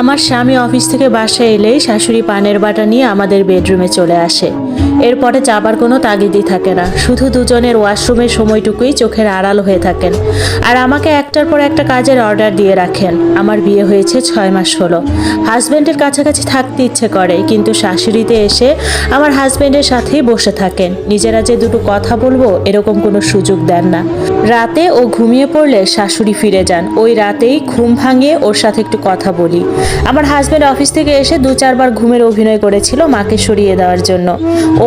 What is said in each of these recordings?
আমার স্বামী অফিস থেকে বাসায় এলেই শাশুড়ি পানের বাটা নিয়ে আমাদের বেডরুমে চলে আসে। এরপরে যাবার কোনো তাগিদই থাকে না। শুধু দুজনের ওয়াশরুমের সময়টুকুই চোখের আড়াল হয়ে থাকেন। আর আমাকে একটার পর একটা কাজের অর্ডার দিয়ে রাখেন। আমার বিয়ে হয়েছে ছয় মাস হলো। হাজব্যান্ডের কাছাকাছি থাকতে ইচ্ছে করে, কিন্তু শাশুড়িতে এসে আমার হাজব্যান্ডের সাথেই বসে থাকেন। নিজেরা যে দুটো কথা বলব, এরকম কোনো সুযোগ দেন না। রাতে ও ঘুমিয়ে পড়লে শাশুড়ি ফিরে যান। ওই রাতেই ঘুম ভাঙিয়ে ওর সাথে একটু কথা বলি। আমার হাজব্যান্ড অফিস থেকে এসে দু চারবার ঘুমের অভিনয় করেছিল মাকে সরিয়ে দেওয়ার জন্য।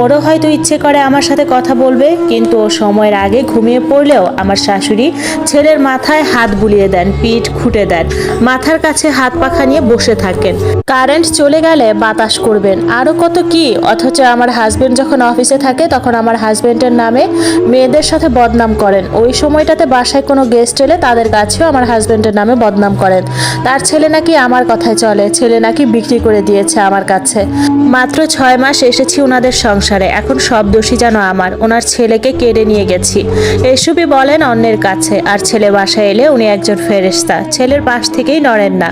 ওরও হয়তো ইচ্ছে করে আমার সাথে কথা বলবে, কিন্তু ও সময়ের আগে ঘুমিয়ে পড়লেও আমার শাশুড়ি ছেলের মাথায় হাত বুলিয়ে দেন, পিঠ খুঁটে দেন, মাথার কাছে হাত পাখা নিয়ে বসে থাকেন। কারেন্ট চলে গেলে বাতাস করবেন। আরও কত কি? অথচ আমার হাজব্যান্ড যখন অফিসে থাকে, তখন আমার হাজব্যান্ডের নামে মেয়েদের সাথে বদনাম করেন। ওই সময়টাতে বাসায় কোনো গেস্ট এলে তাদের কাছেও আমার হাজব্যান্ডের নামে বদনাম করেন। তার ছেলে নাকি আমার কথায় চলে, ছেলে নাকি বিক্রি করে দিয়েছে আমার কাছে। মাত্র ছয় মাস এসেছি ওনাদের সংসারে। এখন সব দোষী যেন আমার। ওনার ছেলেকে কেড়ে নিয়ে গেছি। এসবই বলেন অন্যের কাছে। আর ছেলে বাসায় এলে উনি একজন ফেরেস্তা ছেলের পাশ থেকেই নড়েন না।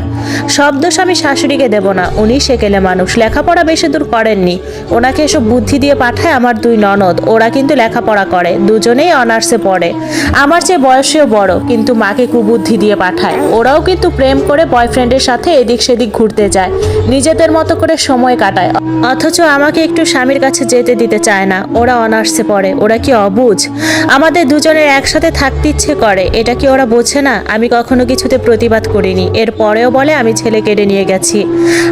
সব দোষ আমি শাশুড়িকে দেব না। উনি সেকেলে মানুষ। লেখাপড়া বেশি দূর করেননি। ওনাকে এসব বুদ্ধি দিয়ে পাঠায় আমার দুই ননদ। ওরা কিন্তু লেখাপড়া করে। দুজনেই অনার্সে পড়ে। আমার চেয়ে বয়সেও বড়। কিন্তু মাকে কুবুদ্ধি দিয়ে পাঠায়। ওরাও কিন্তু প্রেম করে বয়ফ্রেন্ডের সাথে এদিক সেদিক ঘুরতে যায়। নিজেদের মতো করে সময় কাটায়। অথচ আমাকে একটু স্বামীর কাছে যেতে দিতে চায় না। ওরা অনার্সে পড়ে, ওরা কি অবুঝ? আমাদের দুজনের একসাথে থাকতে ইচ্ছে করে, এটা কি ওরা বোঝে না? আমি কখনো কিছুতে প্রতিবাদ করিনি। এর পরেও বলে, আমি ছেলে কেড়ে নিয়ে গেছি।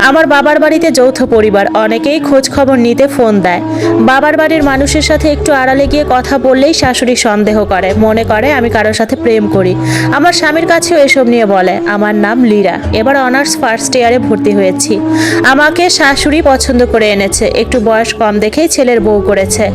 আমার বাবার বাড়িতে যৌথ পরিবার, অনেকেই খোঁজ খবর নিতে ফোন দেয়। বাবার বাড়ির মানুষের সাথে একটু আড়ালে গিয়ে কথা বললেই শাশুড়ি সন্দেহ করে, মনে করে, আমি কারোর সাথে প্রেম করি। আমার স্বামীর কাছেও এসব নিয়ে বলে, আমার নাম লীরা। এবার অনার্স ফার্স্ট ইয়ারে ভর্তি হয়েছি। আমাকে শাশুড়ি পছন্দ করে এনেছে, একটু বয়স কম দেখেই ছেলের বউ করেছে।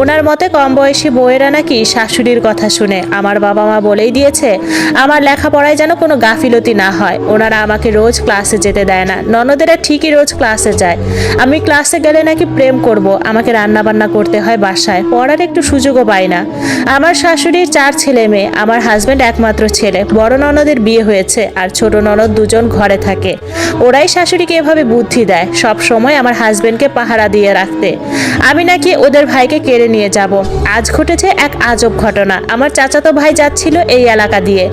ওনার মতে কম বয়সী বউয়েরা নাকি শাশুড়ির কথা শুনে। আমার বাবা মা বলেই দিয়েছে, আমার লেখাপড়ায় যেন কোনো গাফিলতি না হয়। ওনারা আমাকে রোজ ক্লাসে যেতে দেয় না। ননদেরা ঠিকই রোজ ক্লাসে যায়। আমি ক্লাসে গেলে নাকি প্রেম করব। আমাকে রান্না বান্না করতে হয় বাসায়। পড়ার একটু সুযোগও পাই না। আমার শাশুড়ির চার ছেলে মেয়ে। আমার হাজব্যান্ড একমাত্র ছেলে। বড় ননদের বিয়ে হয়েছে আর ছোট ননদ দুজন ঘরে থাকে। ওরাই শাশুড়িকে এভাবে বুদ্ধি দেয়। সব সময় আমার হাজব্যান্ডকে পাহারা দিয়ে রাখতে। আমি নাকি ওদের ভাইকে কেড়ে নিয়ে যাব। আজ ঘটেছে এক আজব ঘটনা। আমার চাচাতো ভাই যাচ্ছিল এই এলাকা দিয়ে।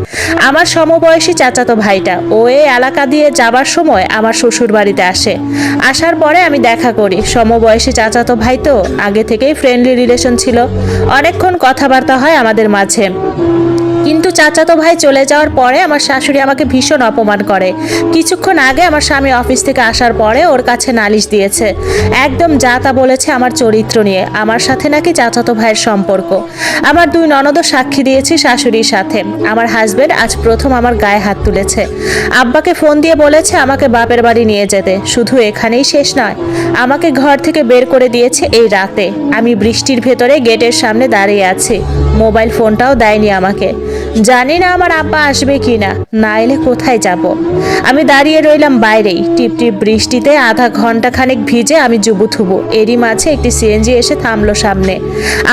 আমার সমবয়সী চাচাতো ভাইটা, ও এই এলাকা দিয়ে যাবার সময় আমার শ্বশুর বাড়িতে আসে। আসার পরে আমি দেখা করি। সমবয়সী চাচাতো ভাই তো আগে থেকেই ফ্রেন্ডলি রিলেশন ছিল। অনেকক্ষণ কথাবার্তা হয় আমাদের মাঝে। কিন্তু চাচাতো ভাই চলে যাওয়ার পরে আমার শাশুড়ি আমাকে ভীষণ অপমান করে। কিছুক্ষণ আগে আমার স্বামী অফিস থেকে আসার পরে ওর কাছে নালিশ দিয়েছে। একদম যা তা বলেছে আমার চরিত্র নিয়ে, আমার সাথে নাকি চাচাতো ভাইয়ের সম্পর্ক। আমার দুই ননদও সাক্ষী দিয়েছি শাশুড়ির সাথে। আমার হাজবেন্ড আজ প্রথম আমার গায়ে হাত তুলেছে। আব্বাকে ফোন দিয়ে বলেছে আমাকে বাপের বাড়ি নিয়ে যেতে। শুধু এখানেই শেষ নয়, আমাকে ঘর থেকে বের করে দিয়েছে এই রাতে। আমি বৃষ্টির ভেতরে গেটের সামনে দাঁড়িয়ে আছি। মোবাইল ফোনটাও দেয়নি আমাকে। জানি না আমার আব্বা আসবে কি না না এলে কোথায় যাব। আমি দাঁড়িয়ে রইলাম বাইরেই। টিপ টিপ বৃষ্টিতে আধা ঘণ্টা খানেক ভিজে আমি জুবু থুবু। এরই মাঝে একটি সিএনজি এসে থামলো সামনে।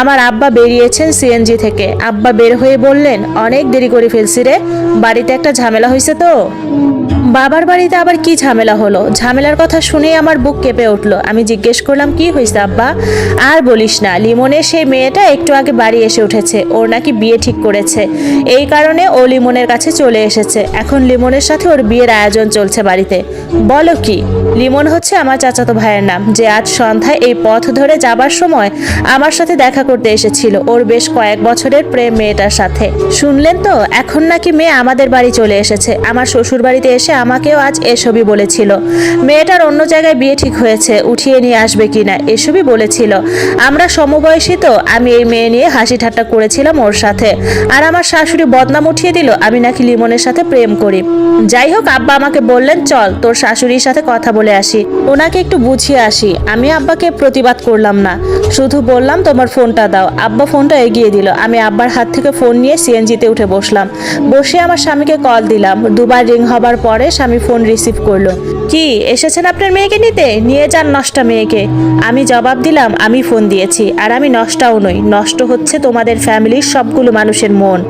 আমার আব্বা বেরিয়েছেন সিএনজি থেকে। আব্বা বের হয়ে বললেন, অনেক দেরি করে ফেলছি রে, বাড়িতে একটা ঝামেলা হয়েছে তো? বাবার বাড়িতে আবার কি ঝামেলা হলো? ঝামেলার কথা শুনেই আমার বুক কেঁপে উঠল। আমি জিজ্ঞেস করলাম, কি হয়েছে আব্বা? আর বলিস না, লিমনের সেই মেয়েটা একটু আগে বাড়ি এসে উঠেছে। ওর নাকি বিয়ে ঠিক করেছে। এই কারণে ও লিমনের কাছে চলে এসেছে। এখন লিমনের সাথে ওর বিয়ের আয়োজন চলছে বাড়িতে। বলো কি, লিমন হচ্ছে আমার চাচাতো ভাইয়ের নাম, যে আজ সন্ধ্যায় এই পথ ধরে যাবার সময় আমার সাথে দেখা করতে এসেছিল। ওর বেশ কয়েক বছরের প্রেম মেয়েটার সাথে। শুনলেন তো? এখন নাকি মেয়ে আমাদের বাড়ি চলে এসেছে। আমার শ্বশুর বাড়িতে এসে আমাকেও আজ এসবই বলেছিল। মেয়েটার অন্য জায়গায় বিয়ে ঠিক হয়েছে, উঠিয়ে নিয়ে আসবে কিনা এসবই বলেছিল। আমরা সমবয়সী তো, আমি এই মেয়ে নিয়ে হাসি ঠাট্টা করেছিলাম ওর সাথে। আর আমার শাশুড়ি বদনাম উঠিয়ে দিল, আমি নাকি লিমনের সাথে প্রেম করি। যাই হোক, আব্বা আমাকে বললেন, চল, তোর শাশুড়ির সাথে কথা বলে আসি। ওনাকে একটু বুঝিয়ে আসি। আমি আব্বাকে প্রতিবাদ করলাম না। শুধু বললাম, তোমার ফোনটা দাও। আব্বা ফোনটা এগিয়ে দিল। আমি আব্বার হাত থেকে ফোন নিয়ে সিএনজিতে উঠে বসলাম। বসে আমার স্বামীকে কল দিলাম। দুবার রিং হবার পরে স্বামী ফোন রিসিভ করল। কি, এসেছেন আপনার মেয়েকে নিতে? নিয়ে যান নষ্টা মেয়েকে। আমি জবাব দিলাম, আমি ফোন দিয়েছি। আর আমি নষ্টাও নই, নষ্ট হচ্ছে তোমাদের ফ্যামিলির সবগুলো মানুষের মন।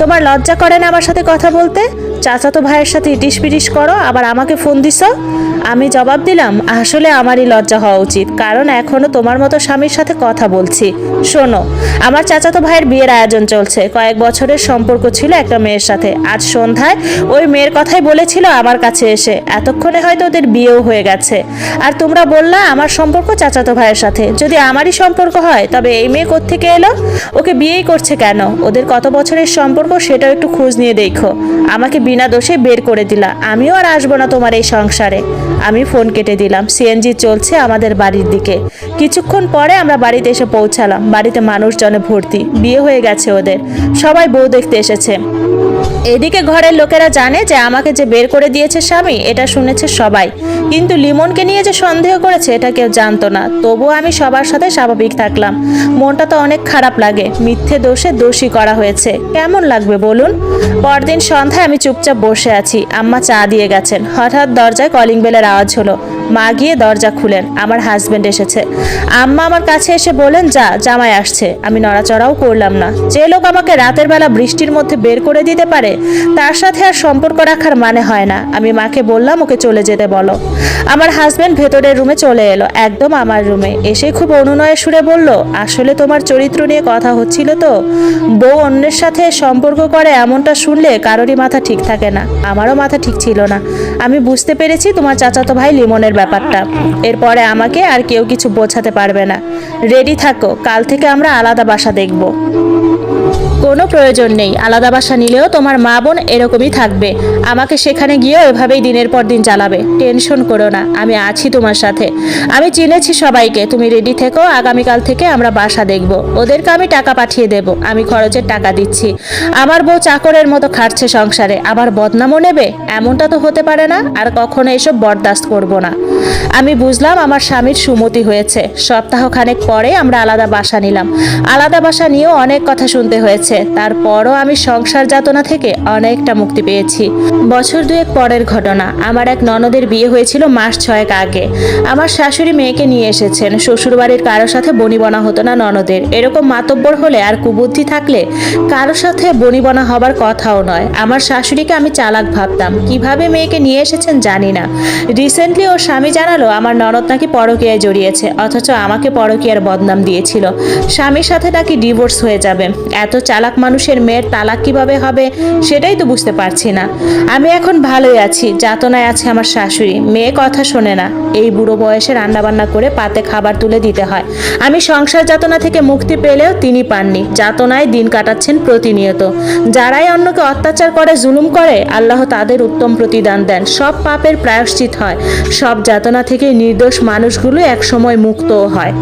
তোমার লজ্জা করে না আমার সাথে কথা বলতে? চাচাতো ভাইয়ের সাথে ইটিস পিটিস করো, আবার আমাকে ফোন দিছো? আমি জবাব দিলাম, আসলে আমারই লজ্জা হওয়া উচিত, কারণ এখনও তোমার মতো স্বামীর সাথে কথা বলছি। শোনো, আমার চাচাতো ভাইয়ের বিয়ের আয়োজন চলছে। কয়েক বছরের সম্পর্ক ছিল একটা মেয়ের সাথে। আজ সন্ধ্যায় ওই মেয়ের কথাই বলেছিল আমার কাছে এসে। এতক্ষণে হয়তো ওদের বিয়েও হয়ে গেছে। আর তোমরা বললা, আমার সম্পর্ক চাচাতো ভাইয়ের সাথে। যদি আমারই সম্পর্ক হয়, তবে এই মেয়ে কোত্থেকে এলো? ওকে বিয়েই করছে কেন? ওদের কত বছরের সম্পর্ক সেটাও একটু খোঁজ নিয়ে দেখো। আমাকে বিনা দোষে বের করে দিলা। আমিও আর আসব না তোমার এই সংসারে। আমি ফোন কেটে দিলাম। সিএনজি চলছে আমাদের বাড়ির দিকে। কিছুক্ষণ পরে আমরা বাড়িতে এসে পৌঁছালাম। বাড়িতে মানুষজনে ভর্তি। বিয়ে হয়ে গেছে ওদের। সবাই বউ দেখতে এসেছে। এদিকে ঘরের লোকেরা জানে যে আমাকে যে বের করে দিয়েছে স্বামী, এটা শুনেছে সবাই। কিন্তু লিমনকে নিয়ে যে সন্দেহ করেছে, এটা কেউ জানতো না। তবুও আমি সবার সাথে স্বাভাবিক থাকলাম। মনটা তো অনেক খারাপ লাগে। মিথ্যে দোষে দোষী করা হয়েছে। কেমন লাগবে বলুন? পরদিন সন্ধ্যায় আমি চুপচাপ বসে আছি। আম্মা চা দিয়ে গেছেন। হঠাৎ দরজায় কলিং বেলের আওয়াজ হলো। মা গিয়ে দরজা খুলেন, আমার হাজবেন্ড এসেছে। আম্মা আমার কাছে এসে বলেন যা, জামাই আসছে। আমি নড়াচড়াও করলাম না। যে লোক আমাকে রাতের বেলা বৃষ্টির মধ্যে বের করে দিতে পারে, তার সাথে আর সম্পর্ক রাখার মানে হয় না। আমি মাকে বললাম, ওকে চলে যেতে বলো। আমার হাজব্যান্ড ভেতরের রুমে চলে এলো, একদম আমার রুমে। এসে খুব অনুনয়ে সুরে বলল, আসলে তোমার চরিত্র নিয়ে কথা হচ্ছিল তো? বউ অন্যের সাথে সম্পর্ক করে এমনটা শুনলে কারোরই মাথা ঠিক থাকে না। আমারও মাথা ঠিক ছিল না। আমি বুঝতে পেরেছি তোমার চাচাতো ভাই লিমনের ব্যাপারটা। এরপরে আমাকে আর কেউ কিছু বোঝাতে পারবে না। রেডি থাকো, কাল থেকে আমরা আলাদা বাসা দেখব। কোনো প্রয়োজন নেই, আলাদা বাসা নিলেও তোমার মা বোন এরকমই থাকবে। আমাকে সেখানে গিয়েও এভাবেই দিনের পর দিন চালাবে টেনশন করো না, আমি আছি তোমার সাথে। আমি চিনেছি সবাইকে, তুমি রেডি থেকো, আগামীকাল থেকে আমরা বাসা দেখব। ওদেরকে আমি টাকা পাঠিয়ে দেব, আমি খরচের টাকা দিচ্ছি। আমার বউ চাকরের মতো খাটছে সংসারে, আবার বদনামও নেবে? এমনটা তো হতে পারে না, আর কখনো এসব বরদাস্ত করব না। আমি বুঝলাম আমার স্বামীর সুমতি হয়েছে। সপ্তাহ খানেক পরে আমরা আলাদা বাসা নিলাম। আলাদা বাসা নিয়েও অনেক কথা শুনতে হয়েছে। তারপরও আমি সংসার যাতনা থেকে অনেকটা মুক্তি পেয়েছি। বছর দুয়েক পরের ঘটনা। আমার এক ননদের বিয়ে হয়েছিল মাস ছয়েক আগে। আমার শাশুড়ি মেয়েকে নিয়ে এসেছেন। শ্বশুরবাড়ির কারোর সাথে বনিবনা হতো না ননদের। এরকম মাতব্বর হলে আর কুবুদ্ধি থাকলে কারোর সাথে বনিবনা হবার কথাও নয়। আমার শাশুড়িকে আমি চালাক ভাবতাম। কীভাবে মেয়েকে নিয়ে এসেছেন জানি না। রিসেন্টলি ওর স্বামী জানালো, আমার ননদ নাকি পরকীয়ায় জড়িয়েছে, অথচ আমাকে পরকীয়ার বদনাম দিয়েছিল। স্বামীর সাথে নাকি ডিভোর্স হয়ে যাবে। এত চালাক মানুষের মেয়ের তালাক কীভাবে হবে, সেটাই তো বুঝতে পারছি না। আমি এখন ভালোই আছি, যাতনায় আছে আমার শাশুড়ি। মেয়ে কথা শোনে না। এই বুড়ো বয়সে রান্নাবান্না করে পাতে খাবার তুলে দিতে হয়। আমি সংসার যাতনা থেকে মুক্তি পেলেও তিনি পাননি। যাতনায় দিন কাটাচ্ছেন প্রতিনিয়ত। যারাই অন্যকে অত্যাচার করে, জুলুম করে, আল্লাহ তাদের উত্তম প্রতিদান দেন। সব পাপের প্রায়শ্চিত হয়। সব যাতনা থেকে নির্দোষ মানুষগুলো একসময় মুক্তও হয়।